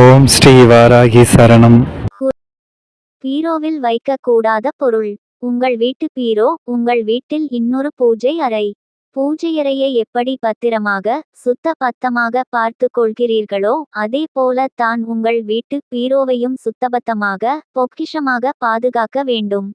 ஓம் ஸ்ரீ வாராகி சரணம். பீரோவில் வைக்கக்கூடாத பொருள். உங்கள் வீட்டு பீரோ உங்கள் வீட்டில் இன்னொரு பூஜை அறை. பூஜையறையை எப்படி பத்திரமாக சுத்த பத்தமாக பார்த்து கொள்கிறீர்களோ அதே போல தான் உங்கள் வீட்டு பீரோவையும் சுத்தபத்தமாக பொக்கிஷமாக பாதுகாக்க வேண்டும்.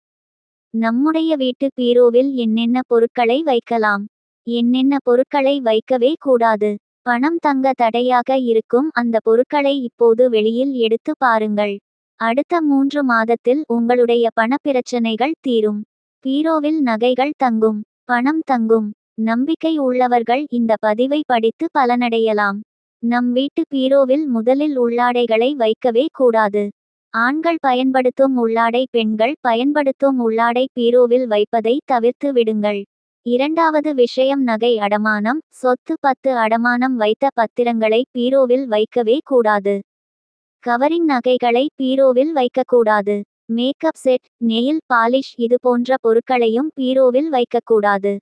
நம்முடைய வீட்டு பீரோவில் என்னென்ன பொருட்களை வைக்கலாம்? என்னென்ன பொருட்களை வைக்கவே கூடாது? பணம் தங்க தடையாக இருக்கும் அந்த பொருட்களை இப்போது வெளியில் எடுத்து பாருங்கள். அடுத்த மூன்று மாதத்தில் உங்களுடைய பணப்பிரச்சனைகள் தீரும். பீரோவில் நகைகள் தங்கும். பணம் தங்கும். நம்பிக்கை உள்ளவர்கள் இந்த பதிவை படித்து பலனடையலாம். நம் வீட்டு பீரோவில் முதலில் உள்ளாடைகளை வைக்கவே கூடாது. ஆண்கள் பயன்படுத்தும் உள்ளாடை பெண்கள் பயன்படுத்தும் உள்ளாடை பீரோவில் வைப்பதை தவிர்த்து விடுங்கள். இரண்டாவது விஷயம் நகை அடமானம். சொத்து பத்து அடமானம் வைத்த பத்திரங்களை பீரோவில் வைக்கவே கூடாது. கவரிங் நகைகளை பீரோவில் வைக்கக்கூடாது. மேக்கப் செட் நெயில் பாலிஷ் இது போன்ற பொருட்களையும் பீரோவில் வைக்கக்கூடாது.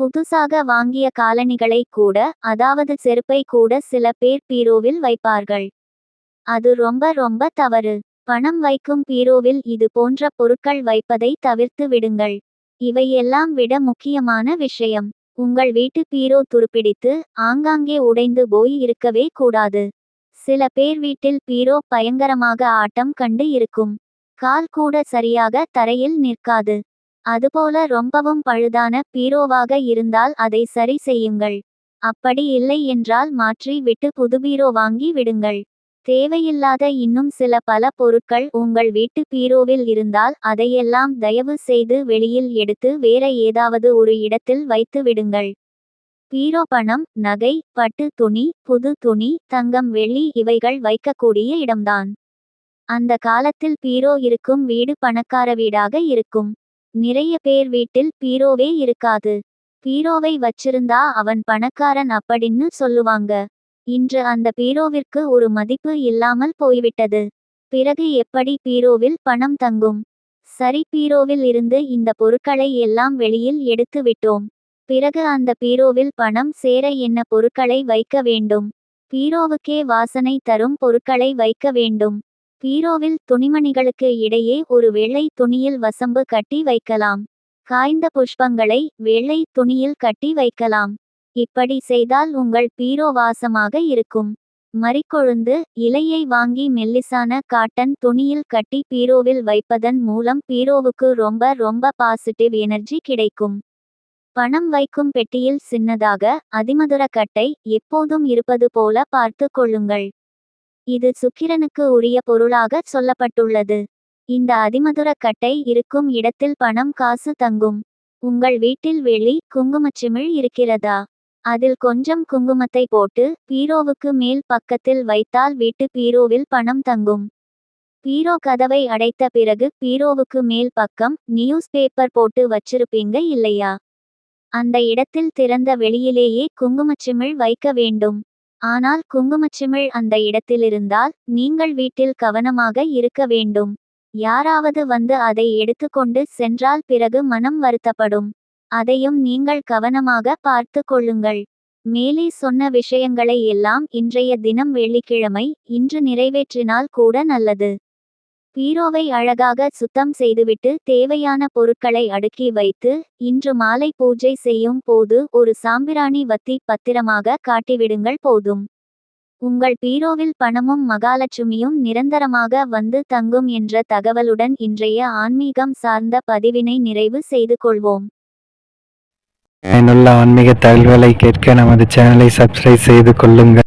புதுசாக வாங்கிய காலணிகளை கூட அதாவது செருப்பை கூட சில பேர் பீரோவில் வைப்பார்கள். அது ரொம்ப ரொம்ப தவறு. பணம் வைக்கும் பீரோவில் இது போன்ற பொருட்கள் வைப்பதை தவிர்த்து விடுங்கள். இவையெல்லாம் விட முக்கியமான விஷயம். உங்கள் வீட்டு பீரோ துருப்பிடித்து ஆங்காங்கே உடைந்து போய் இருக்கவே கூடாது. சில பேர் வீட்டில் பீரோ பயங்கரமாக ஆட்டம் கண்டு இருக்கும். கால் கூட சரியாக தரையில் நிற்காது. அதுபோல ரொம்பவும் பழுதான பீரோவாக இருந்தால் அதை சரி செய்யுங்கள். அப்படி இல்லை என்றால் மாற்றி விட்டு புது பீரோ வாங்கி விடுங்கள். தேவையில்லாத இன்னும் சில பல பொருட்கள் உங்கள் வீட்டு பீரோவில் இருந்தால் அதையெல்லாம் தயவு செய்து வெளியில் எடுத்து வேற ஏதாவது ஒரு இடத்தில் வைத்து விடுங்கள். பீரோ பணம் நகை பட்டு துணி புது துணி தங்கம் வெள்ளி இவைகள் வைக்கக்கூடிய இடம்தான். அந்த காலத்தில் பீரோ இருக்கும் வீடு பணக்கார வீடாக இருக்கும். நிறைய பேர் வீட்டில் பீரோவே இருக்காது. பீரோவை வச்சிருந்தா அவன் பணக்காரன் அப்படின்னு சொல்லுவாங்க. இன்று அந்த பீரோவிற்கு ஒரு மதிப்பு இல்லாமல் போய்விட்டது. பிறகு எப்படி பீரோவில் பணம் தங்கும்? சரி பீரோவில் இருந்து இந்த பொருட்களை எல்லாம் வெளியில் எடுத்து விட்டோம். பிறகு அந்த பீரோவில் பணம் சேர என்ன பொருட்களை வைக்க வேண்டும்? பீரோவுக்கே வாசனை தரும் பொருட்களை வைக்க வேண்டும். பீரோவில் துணிமணிகளுக்கு இடையே ஒரு வெள்ளை துணியில் வசம்பு கட்டி வைக்கலாம். காய்ந்த புஷ்பங்களை வெள்ளை துணியில் கட்டி வைக்கலாம். இப்படி செய்தால் உங்கள் பீரோ வாசமாக இருக்கும். மறிக்கொழுந்து இலையை வாங்கி மெல்லிசான காட்டன் துணியில் கட்டி பீரோவில் வைப்பதன் மூலம் பீரோவுக்கு ரொம்ப ரொம்ப பாசிட்டிவ் எனர்ஜி கிடைக்கும். பணம் வைக்கும் பெட்டியில் சின்னதாக அதிமதுர கட்டை எப்போதும் இருப்பது போல பார்த்து கொள்ளுங்கள். இது சுக்கிரனுக்கு உரிய பொருளாக சொல்லப்பட்டுள்ளது. இந்த அதிமதுர கட்டை இருக்கும் இடத்தில் பணம் காசு தங்கும். உங்கள் வீட்டில் வெளி குங்குமச்சிமிழ் இருக்கிறதா? அதில் கொஞ்சம் குங்குமத்தை போட்டு பீரோவுக்கு மேல் பக்கத்தில் வைத்தால் வீட்டு பீரோவில் பணம் தங்கும். பீரோ கதவை அடைத்த பிறகு பீரோவுக்கு மேல் பக்கம் நியூஸ் பேப்பர் போட்டு வச்சிருப்பீங்க இல்லையா? அந்த இடத்தில் திறந்த வெளியிலேயே குங்குமச்சிமிழ் வைக்க வேண்டும். ஆனால் குங்குமச்சிமிழ் அந்த இடத்திலிருந்தால் நீங்கள் வீட்டில் கவனமாக இருக்க வேண்டும். யாராவது வந்து அதை எடுத்துக்கொண்டு சென்றால் பிறகு மனம் வருத்தப்படும். அதையும் நீங்கள் கவனமாக பார்த்து கொள்ளுங்கள். மேலே சொன்ன விஷயங்களை எல்லாம் இன்றைய தினம் வெள்ளிக்கிழமை இன்று நிறைவேற்றினால் கூட நல்லது. பீரோவை அழகாக சுத்தம் செய்துவிட்டு தேவையான பொருட்களை அடுக்கி வைத்து இன்று மாலை பூஜை செய்யும் போது ஒரு சாம்பிராணி வத்தி பத்திரமாக காட்டிவிடுங்கள் போதும். உங்கள் பீரோவில் பணமும் மகாலட்சுமியும் நிரந்தரமாக வந்து தங்கும் என்ற தகவலுடன் இன்றைய ஆன்மீகம் சார்ந்த பதிவினை நிறைவு செய்து கொள்வோம். பயனுள்ள ஆன்மீக தகவல்களை கேட்க நமது சேனலை சப்ஸ்கிரைப் செய்து கொள்ளுங்கள்.